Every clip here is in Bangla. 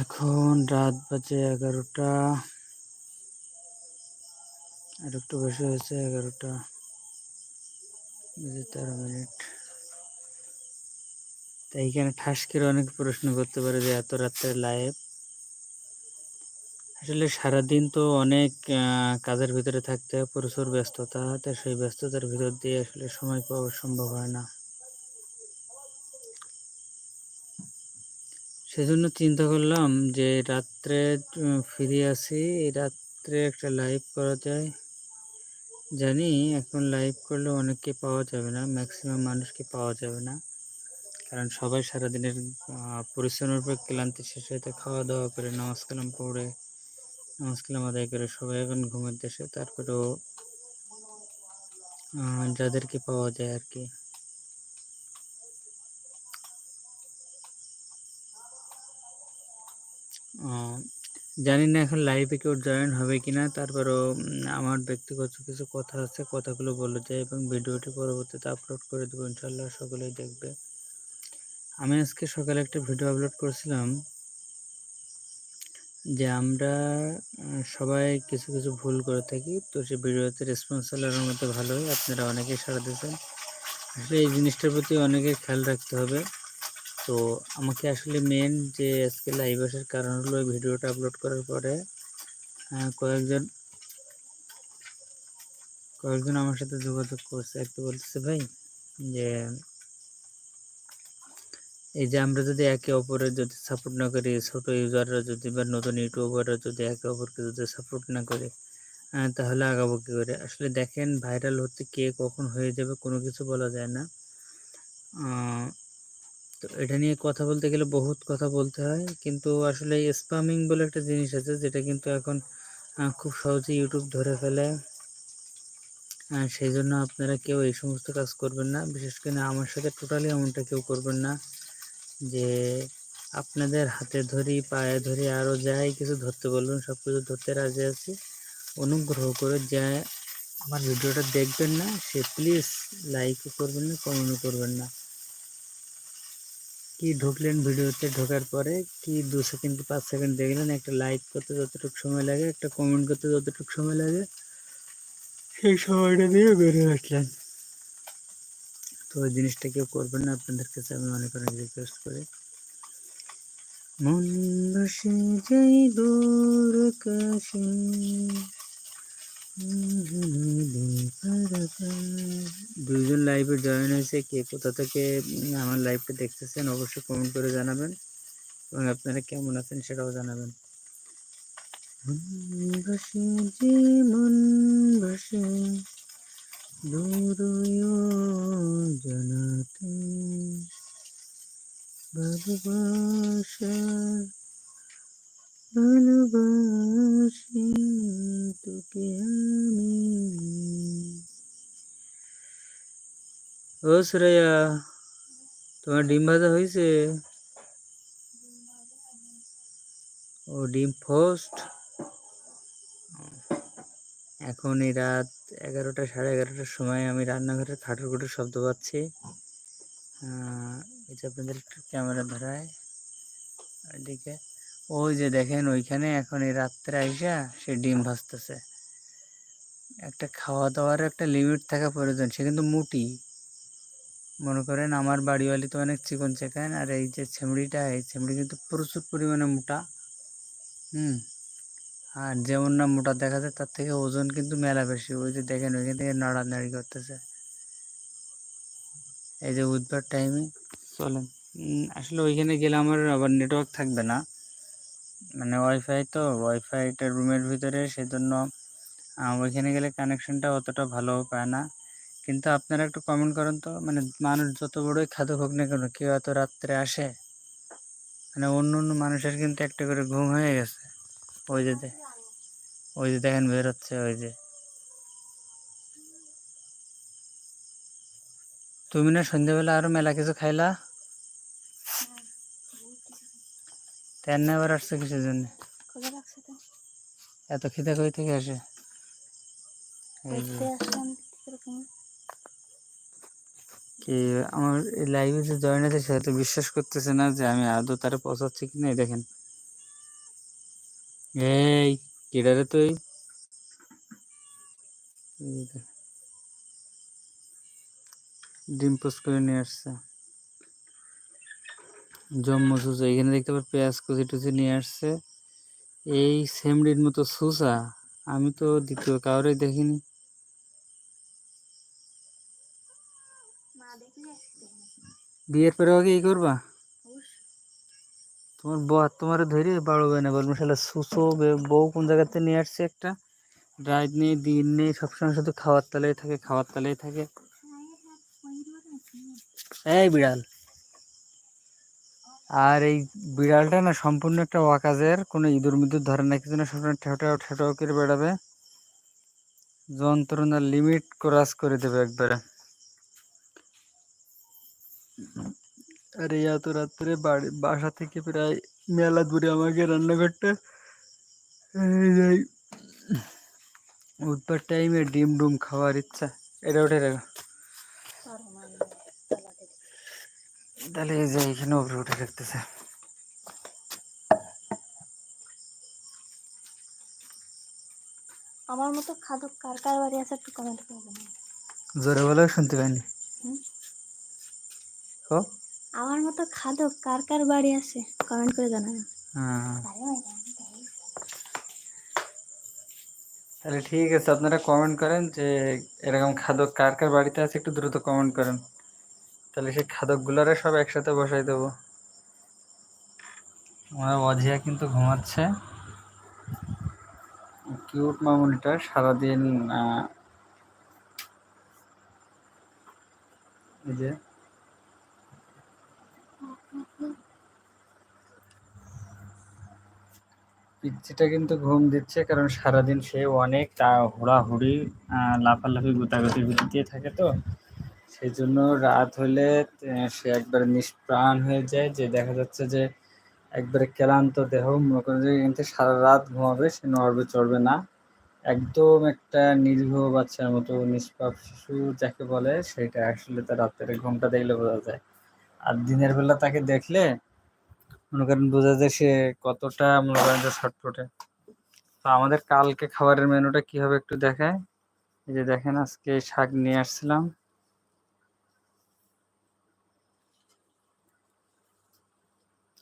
এখন রাত বাজে এগারোটা। আর একটু বেশি হয়েছে এগারোটা। তেরো মিনিট। তাই এখানে ঠাস করে অনেক প্রশ্ন করতে পারে যে এত রাত্রে লাইভ আসলে সারাদিন তো অনেক কাজের ভিতরে থাকতে প্রচুর ব্যস্ততা। তো সেই ব্যস্ততার ভিতর দিয়ে আসলে সময় পাওয়া সম্ভব হয় না। সেজন্য চিন্তা করলাম যে রাত্রে ফিরে আসি। রাত্রে একটা লাইভ করা যায়। জানি এখন লাইভ করলে অনেককে পাওয়া যাবে না ম্যাক্সিমাম মানুষকে পাওয়া যাবে না। কারণ সবাই সারাদিনের পরিশ্রমের পর ক্লান্তি শেষে তো খাওয়া দাওয়া করে, নামাজ কালাম পড়ে, নামাজ কালাম আদায় করে সবাই এখন ঘুমের দেশে। তারপরেও যাদেরকে পাওয়া যায় আর কি। জানি না এখন লাইভে কেউ জয়েন হবে কিনা। তারপরেও উম, আমার ব্যক্তিগত কিছু কথা আছে। কথাগুলো বলে যায় এবং ভিডিওটি পরবর্তীতে আপলোড করে দেবো। ইনশাল্লাহ সকলেই দেখবে। আমি আজকে সকালে একটা ভিডিও আপলোড করেছিলাম যে আমরা সবাই কিছু কিছু ভুল করে থাকি। তো সেই ভিডিওতে রেসপন্স চালানোর মধ্যে ভালোই। আপনারা অনেকেই সারা দিয়েছেন। আসলে এই জিনিসটার প্রতি অনেকে খেয়াল রাখতে হবে। তো আমাকে আসলে মেন যে আজকে লাইভ আসার কারণ হলো ভিডিওটা আপলোড করার পরে কয়েকজন কয়েকজন আমার সাথে যোগাযোগ করছে। একটু বলতেছে, ভাই, যে, এই যে আমরা যদি একে অপরের যদি সাপোর্ট না করি, ছোট ইউজাররা যদি বা নতুন ইউটিউবাররা যদি একে অপরকে যদি সাপোর্ট না করে তাহলে আগাবো কি করে? আসলে দেখেন ভাইরাল হতে কে কখন হয়ে যাবে কোনো কিছু বলা যায় না। তো এটা নিয়ে কথা বলতে গেলে বহুত কথা বলতে হয়। কিন্তু আসলে স্পামিং বলে একটা জিনিস আছে, যেটা কিন্তু এখন খুব সহজে ইউটিউব ধরে ফেলে। সেই জন্য আপনারা কেউ এই সমস্ত কাজ করবেন না। বিশেষ করে আমার সাথে টোটালি এমনটা কেউ করবেন না যে, আপনাদের হাতে ধরি, পায়ে ধরি আরও যাই কিছু ধরতে বলবেন সব কিছু ধরতে রাজি আছি। অনুগ্রহ করে যে আমার ভিডিওটা দেখবেন না, সে প্লিজ লাইকও করবেন না কমেন্টও করবেন না। কি ঢুকলেন ভিডিওতে ঢোকার পরে? কি দু সেকেন্ড কি পাঁচ সেকেন্ড দেখলেন? একটা লাইক করতে যতটুকু সময় লাগে, একটা কমেন্ট করতে যতটুকু সময় লাগে, সেই সময়টা দিয়ে বেরিয়ে আসলেন। তো ওই জিনিসটা কেউ করবেন না, আপনাদের কাছে আমি অনেক অনেক রিকোয়েস্ট করি। মন সে যাই দূর কাশে দুইজন লাইভে জয়েন হয়েছে, কে কোথা থেকে আমার লাইভটা দেখতেছেন, অবশ্যই কমেন্ট করে জানাবেন, এবং আপনারা কেমন আছেন সেটাও জানাবেন। মন জানাতে ভালোবাসার ভালোবাসি তোকে আমি। ও সুরাইয়া, তোমার ডিম ভাজা হয়েছে? ও ডিম ফোস্ট এখন এই রাত এগারোটা, সাড়ে এগারোটার সময় আমি রান্নাঘরের খাটুর খুঁটির শব্দ পাচ্ছি। এটা আপনাদের ক্যামেরা ধরায়। এদিকে ওই যে দেখেন ওইখানে এখন এই রাত্রে আইসা সে ডিম ভাজতেছে। একটা খাওয়া দাওয়ার একটা লিমিট থাকা প্রয়োজন সে কিন্তু মুটি। মনে করেন আমার বাড়িওয়ালি তো অনেক চিকন চেকেন আর এই যে ছেমড়িটা এই ছেমড়ি কিন্তু প্রচুর পরিমাণে মোটা। হুম আর যেমন না মোটা দেখা যায় তার থেকে ওজন কিন্তু মেলা বেশি। ওই যে দেখেন ওইখান থেকে নাড়ানাড়ি করতেছে। এই যে বুধবার টাইমে চলেন। আসলে ওইখানে গেলে আমার আবার নেটওয়ার্ক থাকবে না। মানে ওয়াইফাই তো ওয়াইফাইটা রুমের ভিতরে, সেজন্য ওইখানে গেলে কানেকশনটা অতটা ভালো পায় না। কিন্তু আপনারা একটু কমেন্ট করেন তো মানে মানুষ যত বড়ই খাদক হোক না কেন, কেউ এত রাত্রে আসে? মানে অন্য অন্য মানুষের কিন্তু একটা করে ঘুম হয়ে গেছে। ওই যে ওই যে দেখেন বেরোচ্ছে, ওই যে। তুমি না সন্ধ্যাবেলা আরও মেলা কিছু খাইলা? তেন আবার আসছে কিসের জন্য? তো? এত খিদে কই থেকে আসে? কি আমার এই লাইভে যে জয়েন আছে সে হয়তো বিশ্বাস করতেছে না যে আমি আদৌ তারা পৌঁছাচ্ছি কি না দেখেন। এই কেডারে তুই। ডিম পোস্ট করে নিয়ে আসছে। জম্মু সুসা এখানে দেখতে পার পেঁয়াজ কুচি টুচি নিয়ে আসছে। এই সেমডির মতো সুসা আমি তো দ্বিতীয় কাউরে দেখিনি। বিয়ের পরে আগে এই করবা? তোমার বউ তোমার ধরে বাড়বে না বলব শালা সুসো বউ কোন জায়গাতে নিয়ে আসছে একটা? রাত নেই দিন নেই সবসময় শুধু খাওয়ার তালেই থাকে খাওয়ার তালেই থাকে। এই বিড়াল। আর এই বিড়ালটা না সম্পূর্ণ একটা ওয়াকাজের, কোনো ইঁদুর মিদুর ধরে না, কিছু না, সবসময় ঠেটাও ঠেটাও করে বেড়াবে। যন্ত্রণার লিমিট ক্রস করে দেবে একবারে। আর এত রাত্রে বাড়ি বাসা থেকে প্রায় মেলা দূরে আমাকে রান্নাঘরটা। উঠবার টাইমে ডিম ডুম খাওয়ার ইচ্ছা। এটা উঠে রাখো। তাহলে এই যে এখানে উপরে উঠে রাখতেছে আমার মতো খাদক কার কার বাড়ি আছে একটু কমেন্ট করবেন জোরে বলেও শুনতে পাইনি। ও আমার মতো খাদক কার কার বাড়ি আছে কমেন্ট করে জানাবেন হ্যাঁ। তাহলে ঠিক আছে আপনারা কমেন্ট করেন যে এরকম খাদক কার কার বাড়িতে আছে একটু দ্রুত কমেন্ট করেন। তাহলে সেই খাদকগুলারে সব একসাথে বসাই দেবো। আমার অজিয়া কিন্তু ঘুমাচ্ছে। কিউট মামুনিটা সারাদিন এই যে পিচ্ছিটা কিন্তু ঘুম দিচ্ছে কারণ সারাদিন সে অনেক হুড়াহুড়ি লাফালাফি, গুতাগুতির ভিতর দিয়ে থাকে তো। সেই জন্য রাত হলে সে একবারে নিষ্প্রাণ হয়ে যায় যে দেখা যাচ্ছে যে একবারে ক্লান্ত দেহ। মনে করেন যে থেকে সারা রাত ঘুমাবে, সে নড়বে, চড়বে না। একদম একটা নিরীহ বাচ্চার মতো, নিষ্পাপ শিশু যাকে বলে, সেটা আসলে তার রাতের ঘুমটা দেখলে বোঝা যায়। আর দিনের বেলা তাকে দেখলে, মনে করেন বোঝা যায় সে কতটা, মনে করেন যে ছটফটে। তো আমাদের কালকে খাবারের মেনুটা কি হবে একটু দেখায়? এই যে দেখেন, আজকে শাক নিয়ে আসছিলাম।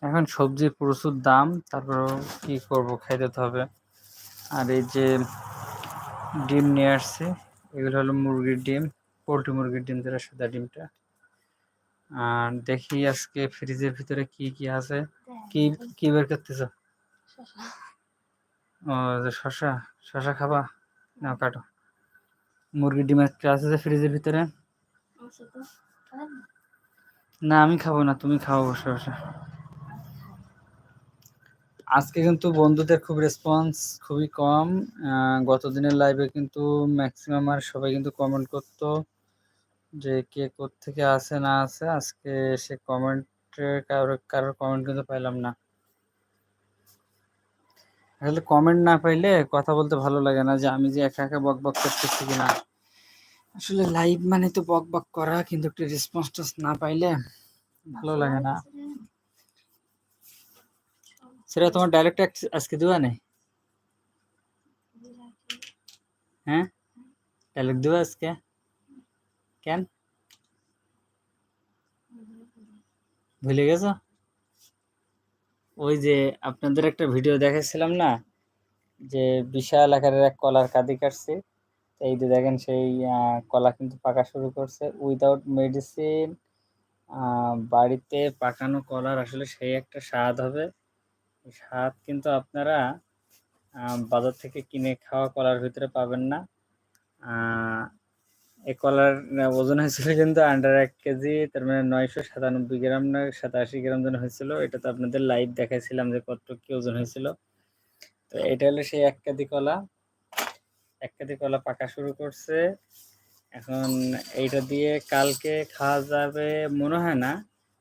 এখন সবজির প্রচুর দাম তারপর কি করব খাইতে তো হবে। আর এই যে ডিম নিয়ে আসছে এগুলো হলো মুরগির ডিম পোলট্রি মুরগির ডিম যেটা সাদা ডিমটা। আর দেখি আজকে ফ্রিজের ভিতরে কি কি আছে। কি কি বের করতেছো? ও যে শশা শশা খাবা? না কাটো। মুরগির ডিম একটা আছে যে ফ্রিজের ভিতরে? না আমি খাব না তুমি খাও বসে বসে আজকে কিন্তু বন্ধুদের খুব রেসপন্স খুবই কম। গত দিনের লাইভে কিন্তু ম্যাক্সিমাম আর সবাই কিন্তু কমেন্ট করতো যে কে থেকে আসে না আসে আজকে সে কমেন্টে কারোর কারোর কমেন্ট কিন্তু পাইলাম না। আসলে কমেন্ট না পাইলে কথা বলতে ভালো লাগে না যে আমি যে একা একা বক বক করতেছি কিনা। আসলে লাইভ মানে তো বক বক করা, কিন্তু একটু রেসপন্স না পাইলে ভালো লাগে না। সেটা তোমার ডাইরেক্ট আজকে দেওয়া নেই? হ্যাঁ? ডাইরেক্ট দেওয়া আজকে? কেন? ভুলে গেছো? ওই যে আপনাদের একটা ভিডিও দেখাচ্ছিলাম না? যে বিশাল আকারের এক কলার কাঁদি কাটছে। এই যে দেখেন সেই কলা কিন্তু পাকা শুরু করছে। উইদাউট মেডিসিন বাড়িতে পাকানো কলার আসলে সেই একটা স্বাদ হবে। স্বাদ কিন্তু আপনারা বাজার থেকে কিনে খাওয়া কলার ভিতরে পাবেন না। এই কলার ওজন হয়েছিল কিন্তু আন্ডার এক কেজি, তার মানে নয়শো সাতানব্বই গ্রাম না, সাতাশি গ্রাম যেন হয়েছিল। এটা তো আপনাদের লাইভ দেখাইছিলাম যে কত কি ওজন হয়েছিল। তো এটা হলো সেই এক কেজি কলা। এক কেজি কলা পাকা শুরু করছে। এখন এইটা দিয়ে কালকে খাওয়া যাবে, মনে হয় না।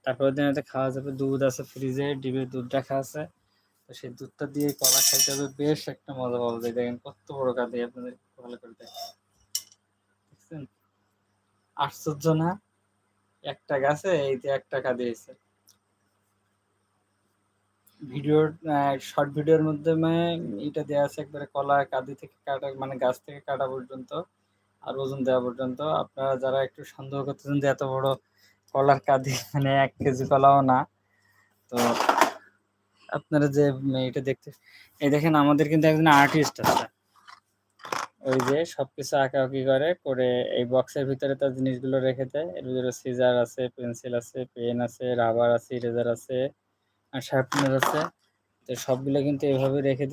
তারপর দিন হয়তো খাওয়া যাবে। দুধ আছে ফ্রিজে ডিমের দুধ রাখা আছে। সেই দুধটা দিয়ে কলা খাইতে হবে, বেশ একটা মজা পাওয়া যায় দেখেন কত বড় কাঁদি আপনাদের ভালো করে দেখেন। দেখছেন? আশ্চর্য না? একটা গাছে এই যে এক টাকা দিয়েছে। ভিডিওর শর্ট ভিডিওর মাধ্যমে এটা দেওয়া আছে একবারে কলা কাঁদি থেকে কাটা মানে গাছ থেকে কাটা পর্যন্ত আর ওজন দেওয়া পর্যন্ত। আপনারা যারা একটু সন্দেহ করতেছেন যে এত বড় কলার কাঁদি মানে এক কেজি কলাও না। তো আপনারা যে এটা দেখতে এই দেখেন আমাদের কিন্তু একজন আর্টিস্ট আছে। ওই যে সবকিছু আঁকাআঁকি করে করে এই বক্সের ভিতরে তার জিনিসগুলো রেখে দেয়। এর ভিতরে সিজার আছে পেন্সিল আছে পেন আছে রাবার আছে ইরেজার আছে আর শার্পনার আছে। তো সবগুলো কিন্তু এভাবে রেখে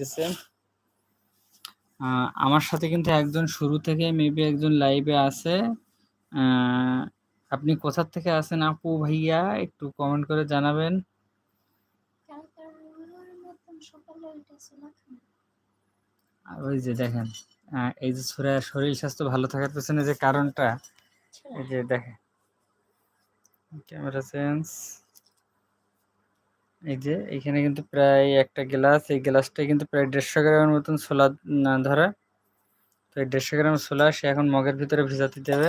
আহ, আমার সাথে কিন্তু একজন শুরু থেকে মেবি একজন লাইভে আছে। আপনি কোথার থেকে আছেন আপু ভাইয়া একটু কমেন্ট করে জানাবেন কালকার মতন সকালে উঠেছিল আর ওই যে দেখেন এই যে সুরা শরীর স্বাস্থ্য ভালো থাকার পেছনে যে কারণটা, এই যে দেখেন, ক্যামেরা সেন্স এই যে এখানে কিন্তু প্রায় একটা গ্লাস, এই গ্লাসটা কিন্তু প্রায় দেড়শো গ্রামের মতন না, ধরে। তো এই দেড়শো গ্রাম ছোলা সে এখন মগের ভিতরে ভিজাতে দেবে।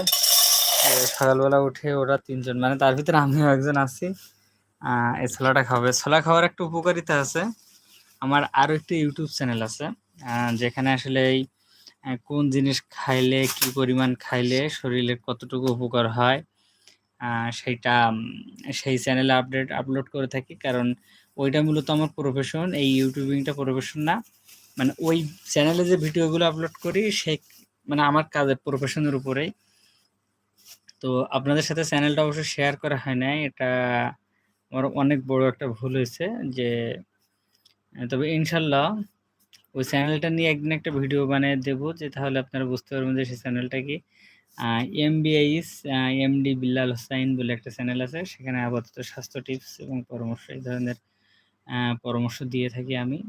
সকালবেলা উঠে ওরা তিনজন মানে তার ভিতরে আমিও একজন আছি। এই ছোলাটা খাবে। ছোলা খাওয়ার একটা উপকারিতা আছে। আমার আরও একটি ইউটিউব চ্যানেল আছে যেখানে আসলে এই কোন জিনিস খাইলে, কি পরিমাণ খাইলে শরীরের কতটুকু উপকার হয় সেইটা সেই চ্যানেলে আপডেট আপলোড করে থাকি। কারণ ওইটা মূলত আমার প্রফেশন এই ইউটিউবিংটা প্রফেশন না। মানে ওই চ্যানেলে যে ভিডিওগুলো আপলোড করি, সেই মানে আমার কাজের প্রফেশনের উপরেই। তো আপনাদের সাথে চ্যানেলটা অবশ্য শেয়ার করা হয় নাই, এটা আমার অনেক বড় একটা ভুল হয়েছে যে তবে ইনশাল্লাহ ওই চ্যানেলটা নিয়ে একদিন একটা ভিডিও বানিয়ে দেবো যে তাহলে আপনারা বুঝতে পারবেন যে সেই চ্যানেলটা কি। এম এমডি বিল্লাল হোসাইন বলে একটা চ্যানেল আছে, সেখানে আপাতত স্বাস্থ্য টিপস এবং পরামর্শ এই ধরনের পরামর্শ দিয়ে থাকি আমি।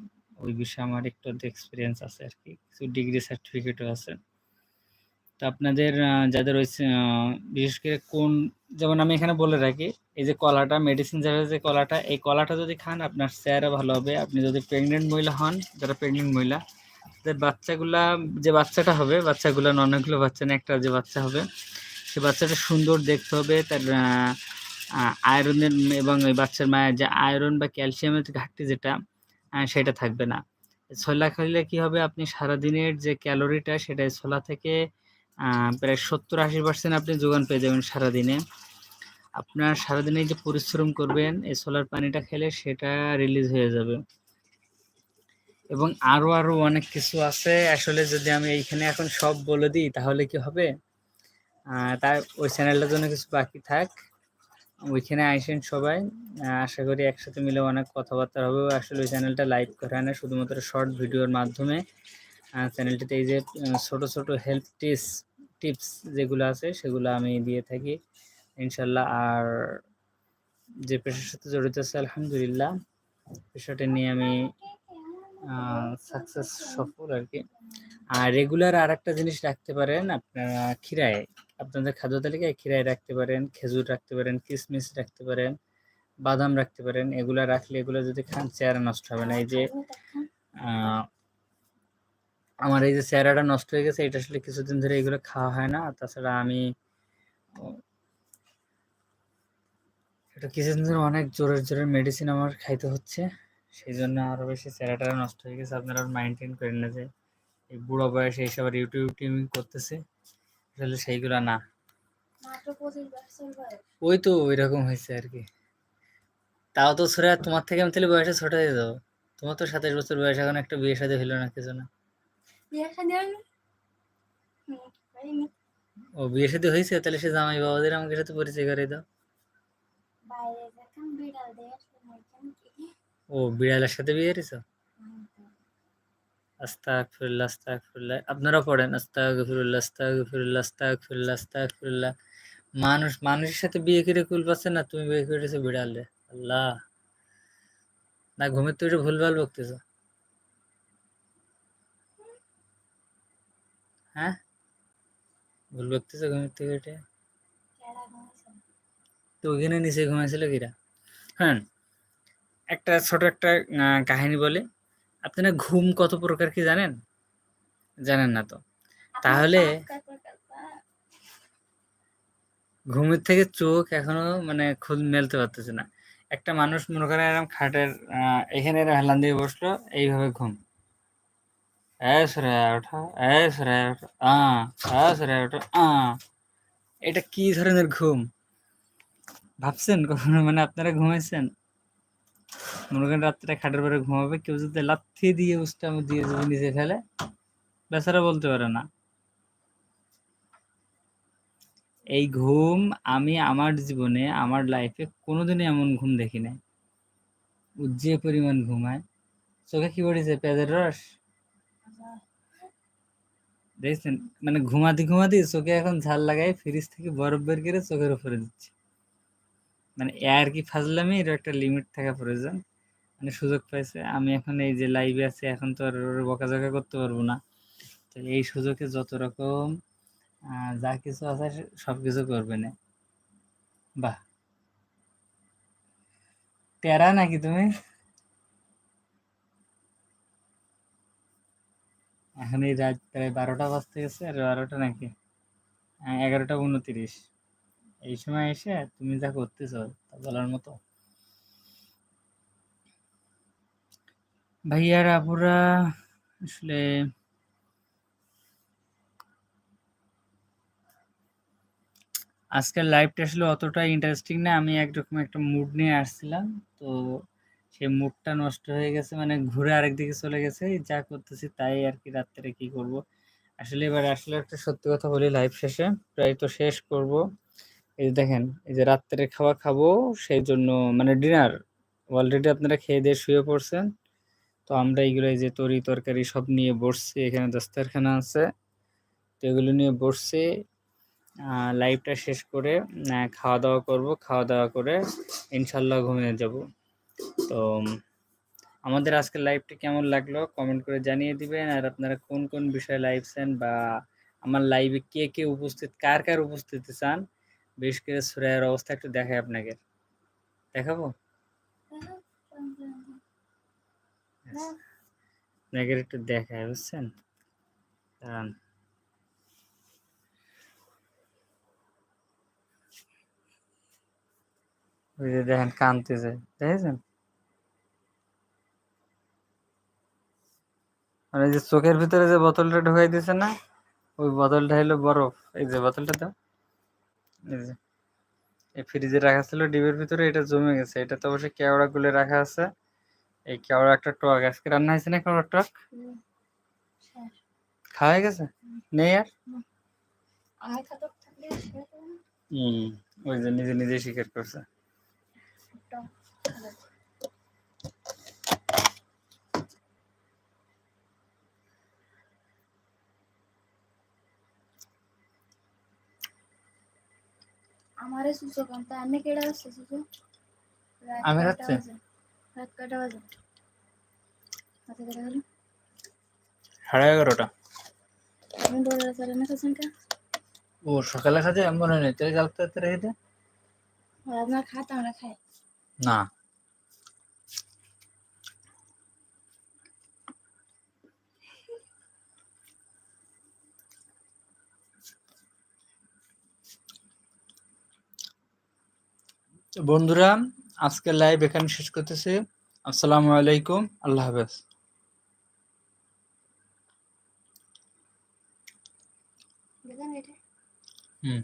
ওই বিষয়ে আমার একটু এক্সপিরিয়েন্স আছে আর কি, কিছু ডিগ্রি সার্টিফিকেটও আছে। তো আপনাদের যাদের ওই বিশেষ করে কোন, যেমন আমি এখানে বলে রাখি, এই যে কলাটা মেডিসিন যারা যে কলাটা, এই কলাটা যদি খান, আপনার চেহারা ভালো হবে। আপনি যদি প্রেগনেন্ট মহিলা হন, যারা প্রেগনেন্ট মহিলা যে বাচ্চাগুলা, যে বাচ্চাটা হবে, বাচ্চাগুলা অনেকগুলো বাচ্চা না একটা যে বাচ্চা হবে, সে বাচ্চাটা সুন্দর দেখতে হবে, তার আয়রনের এবং ওই বাচ্চার মায়ের যে আয়রন বা ক্যালসিয়ামের ঘাটতি যেটা সেটা থাকবে না। ছোলা খাইলে কি হবে? আপনি সারাদিনের যে ক্যালোরিটা সেটা ছোলা থেকে প্রায় সত্তর আশি পার্সেন্ট আপনি যোগান পেয়ে যাবেন সারাদিনে। আপনার সারাদিনে যে পরিশ্রম করবেন, এই সোলার পানিটা খেলে সেটা রিলিজ হয়ে যাবে। এবং আরও আরও অনেক কিছু আছে। আসলে যদি আমি এইখানে এখন সব বলে দিই, তাহলে কি হবে? তার, ওই চ্যানেলটার জন্য কিছু বাকি থাক। ওইখানে আইসেন সবাই। আশা করি একসাথে মিলে অনেক কথাবার্তা হবে। আসলে ওই চ্যানেলটা লাইভ করা হয় না, শুধুমাত্র শর্ট ভিডিওর মাধ্যমে। চ্যানেলটিতে এই যে ছোট ছোট হেল্প টিপস টিপস যেগুলো আছে, সেগুলো আমি দিয়ে থাকি, ইনশাল্লাহ। আর যে পেশার সাথে জড়িত আছে, আলহামদুলিল্লাহ। পেশাটা নিয়ে আমি সাকসেস সফল আর কি। আর রেগুলার আর একটা জিনিস রাখতে পারেন, আপনারা খিরায় আপনাদের খাদ্য তালিকায় খিরায় রাখতে পারেন, খেজুর রাখতে পারেন কিশমিশ রাখতে পারেন, বাদাম রাখতে পারেন। এগুলা রাখলে এগুলো যদি খান, চেহারা নষ্ট হবে না। এই যে আমার এই যে চেহারাটা নষ্ট হয়ে গেছে এটা আসলে কিছুদিন ধরে এগুলো খাওয়া হয় না। তাছাড়া আমি এটা কিছুদিন ধরে অনেক জোরের জোরের মেডিসিন আমার খাইতে হচ্ছে। সেই জন্য আরও বেশি চেহারাটা নষ্ট হয়ে গেছে। আপনারা মেনটেন করেন না যে এই বুড়ো বয়সে এইসব আর ইউটিউব টিউবিং করতেছে। আসলে সেইগুলো না। ওই তো ওই রকম হয়েছে আর কি। তাও তো সুরা তোমার থেকে আমি তাহলে বয়সে ছোট হয়ে যাব। তোমার তো সাতাশ বছর বয়স এখন একটা বিয়ে সাথে হইল না কিছু না ও বিয়ে সাথে হয়েছে? তাহলে সে জামাই বাবাদের আমাকে সাথে পরিচয় করে দাও। ও বিড়ালের সাথে বিয়ে হুম, আস্তাগফিরুল্লাহ আস্তাগফিরুল্লাহ। আপনারা পড়েন আস্তাগফিরুল্লাহ আস্তাগফিরুল্লাহ আস্তাগফিরুল্লাহ আস্তাগফিরুল্লাহ। মানুষ মানুষের সাথে বিয়ে করে কুল পাচ্ছে না? তুমি বিয়ে করেছ বিড়ালে? আল্লাহ। না ঘুমের তো ভুলভাল বকতেছ। হ্যাঁ? ভুল বকতেছো ঘুমের থেকে উঠে? তো ওইখানে নিচে ঘুমাইছিল কিরা? হ্যাঁ একটা ছোট একটা কাহিনী বলে। আপনারা ঘুম কত প্রকার কি জানেন? জানেন না তো। তাহলে? ঘুমের থেকে চোখ এখনও মানে খোঁজ মেলতে পারতেছে না। একটা মানুষ মনে করেন এরকম খাটের এখানে হেলান দিয়ে বসল এইভাবে ঘুম। ওঠো এই সরে ওঠো আ এই সরে ওঠো আ এটা কি ধরনের ঘুম? ভাবছেন কখনো? মানে আপনারা ঘুমাইছেন? মনে করেন রাত্রে খাটের পরে ঘুমাবে, কেউ যদি লাথি দিয়ে উষ্টা দিয়ে যদি নিচে ফেলে, বেচারা বলতে পারে না। এই ঘুম আমি আমার জীবনে, আমার লাইফে কোনোদিনই এমন ঘুম দেখি নাই। যে পরিমাণ ঘুমায় চোখে কি পড়েছে? পেঁয়াজের রস? দেখছেন মানে ঘুমাতে ঘুমাতে চোখে এখন ঝাল লাগাই ফ্রিজ থেকে বরফ বের করে চোখের উপরে দিচ্ছে। মানে এর কি ফাজলামি? এর একটা লিমিট থাকা প্রয়োজন। মানে সুযোগ পাইছে। আমি এখন এই যে লাইভে আছি, এখন তো আর বকাঝকা করতে পারব না। তো এই সুযোগে যত রকম যা কিছু আছে সব কিছু করবে না। বাহ। টেরা নাকি তুমি? এখন রাত প্রায় বারোটা বাজতে গেছে আর বারোটা নাকি? হ্যাঁ, এগারোটা উনত্রিশ। এই সময় এসে তুমি যা করতেছো তা বলার মতো। ভাইয়ার আপুরা আসলে আজকের লাইভটা আসলে অতটা ইন্টারেস্টিং না আমি একরকম একটা মুড নিয়ে আসছিলাম তো সেই মুডটা নষ্ট হয়ে গেছে মানে ঘুরে আরেক দিকে চলে গেছে যা করতেছি তাই আর কি রাত্রে কি করব। আসলে এবার আসলে একটা সত্যি কথা বলি লাইভ শেষে, প্রায় তো শেষ করব। এই যে দেখেন, এই যে রাত্রে খাওয়া খাব, সেই জন্য মানে ডিনার অলরেডি আপনারা খেয়ে দিয়ে শুয়ে পড়ছেন। তো আমরা এইগুলো এই যে তরি তরকারি সব নিয়ে বসছি, এখানে দস্তারখানা আছে। তো এগুলো নিয়ে বসছি লাইভটা শেষ করে খাওয়া দাওয়া করব, খাওয়া দাওয়া করে ইনশাল্লাহ ঘুমিয়ে যাব। তো আমাদের আজকের লাইভটি কেমন লাগল কমেন্ট করে জানিয়ে দিবেন। আর আপনারা কোন কোন বিষয়ে লাইভ চান বা আমার লাইভে কে কে উপস্থিত, কার কার উপস্থিত চান, বিশেষ করে সুরায়ের অবস্থা একটু দেখাই আপনাকে দেখাবো? আপনাকে একটু দেখায় বুঝছেন? দাঁড়ান। দেখেন, কানতেছে, দেখেছেন? আর এই যে চোখের ভিতরে যে বোতলটা ঢুকাই দিছে না, ওই বোতলটা হলো বরফ। এই যে বোতলটা দাও। এই যে। এই ফ্রিজে রাখা ছিল, ডিবের ভিতরে এটা জমে গেছে। এটা তো অবশ্যই কেওড়া গুলে রাখা আছে। এই কেওড়া একটা টক। আজকে রান্না হয়েছে না কেওড়া টক? খাওয়া গেছে? নেই আর? ওই যে নিজে নিজে স্বীকার করছে। আমারে সুসো কান্তা আমি কেডা আছে সুসো আমি রাতে রাত কটা বাজে? রাতে কটা বাজে সাড়ে এগারোটা। আমি বলে রাতে না খাচ্ছেন কে? ও সকালে খাতে আমি মনে নেই। তাহলে কালকে রাতে রেখে দে। আপনার খাতা আমরা খাই। না। বন্ধুরা আজকের লাইভ এখানে শেষ করতেছি। আসসালামু আলাইকুম আল্লাহ হাফেজ। হুম।